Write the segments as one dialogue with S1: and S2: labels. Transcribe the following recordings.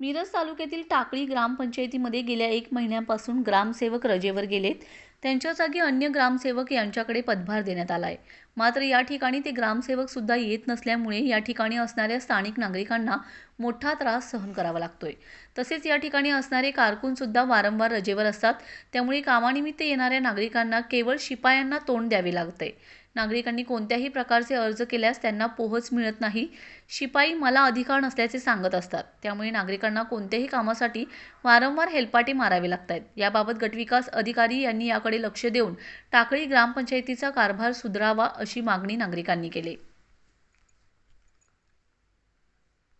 S1: मिरज तालुक्यातील टाकळी ग्रामपंचायतीमध्ये गेल्या एक महिन्यापासून ग्रामसेवक रजेवर गेलेत. त्यांच्या जागी अन्य ग्रामसेवक यांच्याकडे पदभार देण्यात आला आहे मात्र या ठिकाणी ते ग्रामसेवक सुद्धा येत नसल्यामुळे या ठिकाणी असणाऱ्या स्थानिक नागरिकांना मोठा त्रास सहन करावा लागतोय. तसेच या ठिकाणी असणारे कारकून सुद्धा वारंवार रजेवर असतात. त्यामुळे कामानिमित्त येणाऱ्या नागरिकांना केवळ शिपायांना तोंड द्यावे लागते नागरिकांनी कोणत्याही प्रकारचे अर्ज केल्यास त्यांना पोहोच मिळत नाही. शिपाई मला अधिकार नसल्याचे सांगत असतात. त्यामुळे नागरिकांना कोणत्याही कामासाठी वारंवार हेलपाटे मारावे लागत आहेत याबाबत गटविकास अधिकारी यांनी याकडे लक्ष देऊन टाकळी ग्रामपंचायतीचा कारभार सुधारावा अशी मागणी नागरिकांनी केली.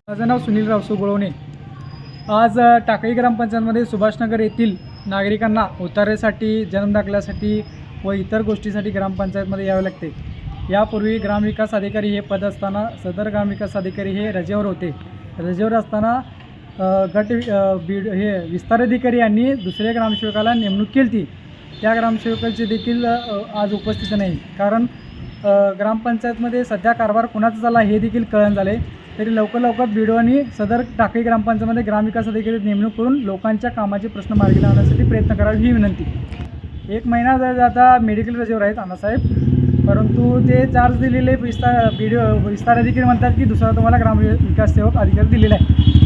S2: माझं नाव सुनील रावसू गुळवणे आज टाकळी ग्रामपंचायतमध्ये सुभाषनगर येथील नागरिकांना उतारेसाठी जन्मदाखल्यासाठी व इतर गोष्टीसाठी ग्रामपंचायतमध्ये यावे लागते. यापूर्वी ग्रामविकास अधिकारी हे पद असताना सदर ग्रामविकास अधिकारी हे रजेवर होते. रजेवर असताना गट बीड हे विस्तार अधिकारी यांनी दुसऱ्या ग्रामसेवकाला नेमणूक केली ती त्या ग्रामसेवकाची देखील आज उपस्थित नाही. कारण ग्रामपंचायतमध्ये सध्या कारभार कुणाचा झाला हे देखील कळण झाले. तरी लवकर लवकर बिडोनी सदर टाकळी ग्रामपंचायतमध्ये ग्रामविकास अधिकारी नेमणूक करून लोकांच्या कामाचे प्रश्न मार्गी लावण्यासाठी प्रयत्न करावे ही विनंती. एक महिना जर आता मेडिकल रजेवर आहेत अण्णासाहेब. परंतु ते चार्ज दिलेले विस्तार बिडिओ विस्तार अधिकारी म्हणतात की दुसरा तुम्हाला ग्राम विकास सेवक अधिकारी दिलेला आहे.